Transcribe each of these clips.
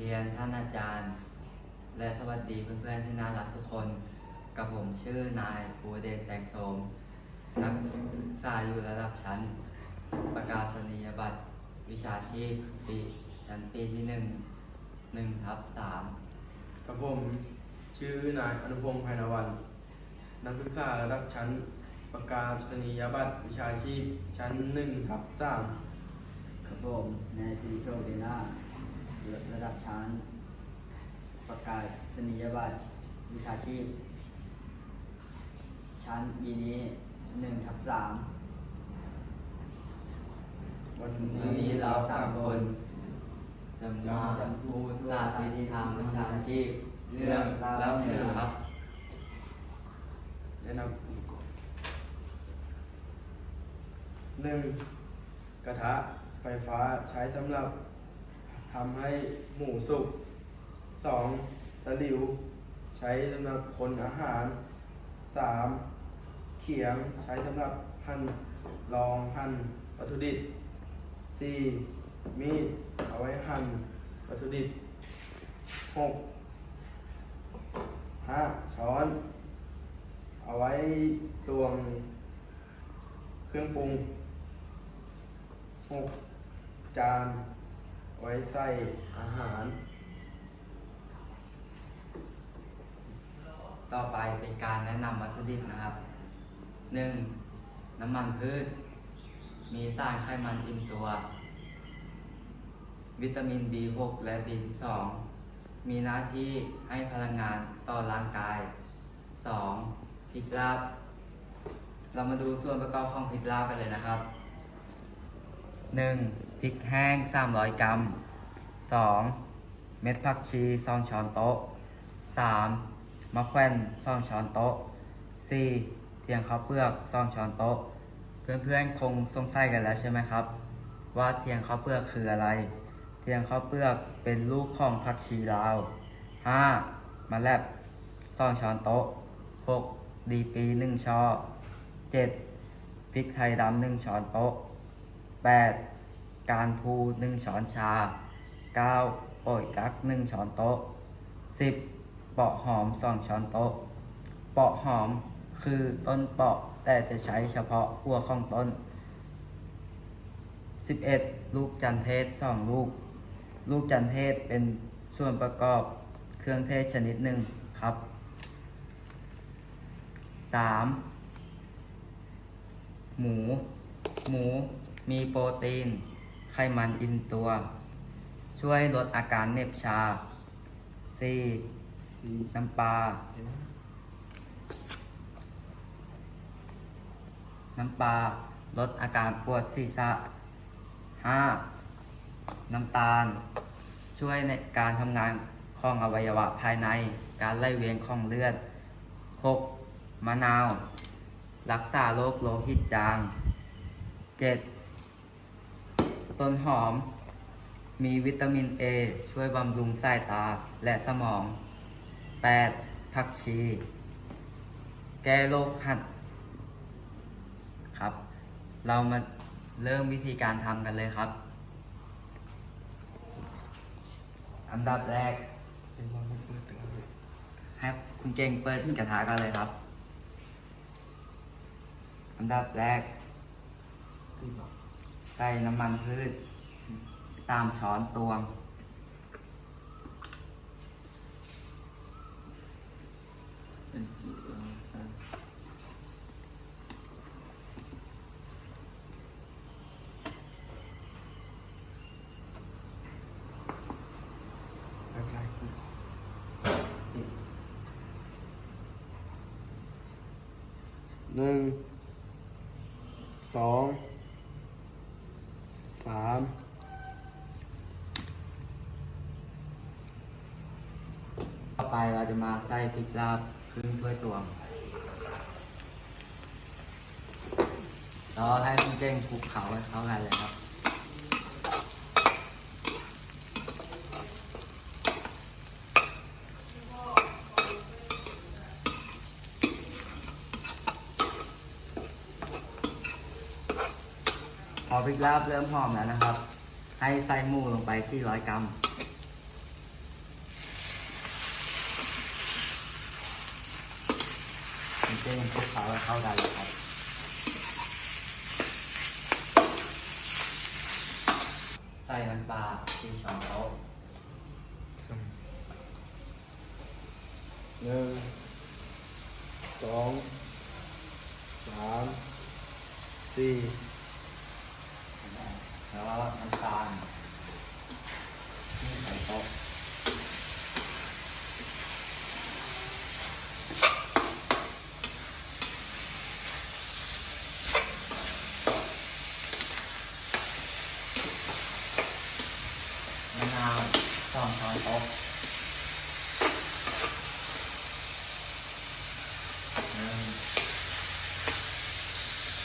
เรียนท่านอาจารย์ และสวัสดีเพื่อนๆที่น่ารักทุกคน กับผมชื่อนายภูเดชแสงโสม นักศึกษาอยู่ระดับชั้น ประกาศนียบัตร วิชาชีพปีชั้นปีที่หนึ่งหนึ่งทับสามกับผมชื่อนายอนุพงศ์ภายนวัน นักศึกษาระดับชั้น ประกาศนียบัตรวิชาชีพชั้นหนึ่งทับสามครับผมนายสิริโชคเดน่า ระดับชั้น ประกาศนียบัตรวิชาชีพ ชั้นปีนี้หนึ่งทับสามวันวันนี้เราสามคนจะมาพูดสาธิตทางวิชาชีพ เรื่องเล่าเหนือครับแนะนำหนึ่งกระทะไฟฟ้าใช้สำหรับ ทำให้หมูสุกสองตะหลิว ใช้สำหรับคนอาหารสามเขียงใช้สำหรับหั่นรองหั่นวัตถุดิบสี่มีดเอาไว้หั่นวัตถุดิบหกห้าช้อน เอาไว้ตวงเครื่องปรุงหกจาน ไว้ใส่อาหาร ต่อไปเป็นการแนะนำวัตถุดิบนะครับ 1. น้ำมันพืช มีสารไขมันอิ่มตัว วิตามิน B6 และ B12 มีหน้าที่ให้พลังงานต่อร่างกาย 2. พริกลาบ เรามาดูส่วนประกอบของพริกลาบกันเลยนะครับ 1. พริกแห้ง 300 กรัม 2. เม็ดผักชี2ช้อนโต๊ะ 3. มะแขวน2ช้อนโต๊ะ 4. เทียงข้าวเปลือก2ช้อนโต๊ะ เพื่อนๆคงสงสัยกันแล้วใช่ไหมครับ ว่าเทียงข้าวเปลือกคืออะไร เทียงข้าวเปลือกเป็นลูกของผักชีลาว 5. มะแลบ2ช้อนโต๊ะ 6. ดีปี1ช้อน 7. พริกไทยดำ1ช้อนโต๊ะ 8. การพู1ช้อนชา 9. โป่ยกัก1ช้อนโต๊ะ 10. เปาะหอม2ช้อนโต๊ะ เปาะหอมคือต้นเปาะแต่จะใช้เฉพาะหัวของต้น 11. ลูกจันเทศ2ลูก ลูกจันเทศเป็นส่วนประกอบเครื่องเทศชนิดหนึ่งครับ 3. หมู หมูมีโปรตีน ไขมันอิ่มตัว ช่วยลดอาการเหน็บชา 4. สี่น้ำปลา น้ำปลาลดอาการปวดศีรษะ 5. น้ำตาล ช่วยในการทำงานของอวัยวะภายใน การไหลเวียนของเลือด 6. มะนาว รักษาโรคโลหิตจาง 7. ต้นหอม มีวิตามิน A ช่วยบำรุงสายตาและสมอง 8. ผักชี แก้โรคหัดครับ เรามาเริ่มวิธีการทำกันเลยครับ อันดับแรก ให้คุณเก่งเปิดกระทะกันเลยครับ อันดับแรก ใส่น้ำมันพืชสามช้อนตวง หนึ่งสอง สามต่อไปเราจะมาใส่พริกลาบครึ่งถ้วยตวงแล้วให้คุณเก่งคลุกเขาให้เข้ากันเลยครับ พอพริกลาบเริ่มหอมแล้วนะครับ ให้ไส้หมูลงไป 400 กรัม เต้นคลุกเคล้าเข้าได้เลยครับ ใส่น้ำปลาสี่ช้อนโต๊ะหนึ่งสองสามสี่ แล้วก็น้ำตาลนี่ใส่โต๊ะมะนาวสองช้อนโต๊ะหนึ่ง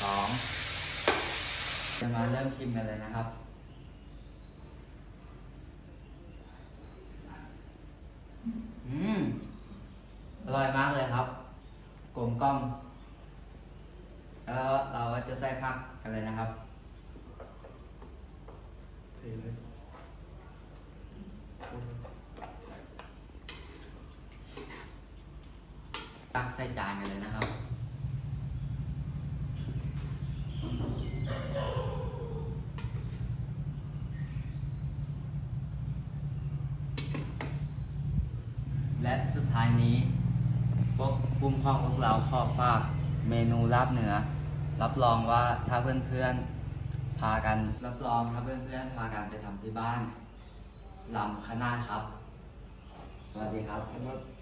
สองจะมาเริ่มชิมกันเลยนะครับ อืม อร่อยมากเลยครับ กลมกล้อมแล้วเราก็จะใส่ผักกันเลยนะครับเทเลยตักใส่จานกันเลยนะครับ และสุดท้าย นี้พวกกุ้มของพวกเราขอฝากเมนูลาบเหนือ รับรองว่าถ้าเพื่อนๆพากันรับรองถ้าเพื่อนๆพากันไปทำที่บ้านลำขนาดครับ สวัสดีครับ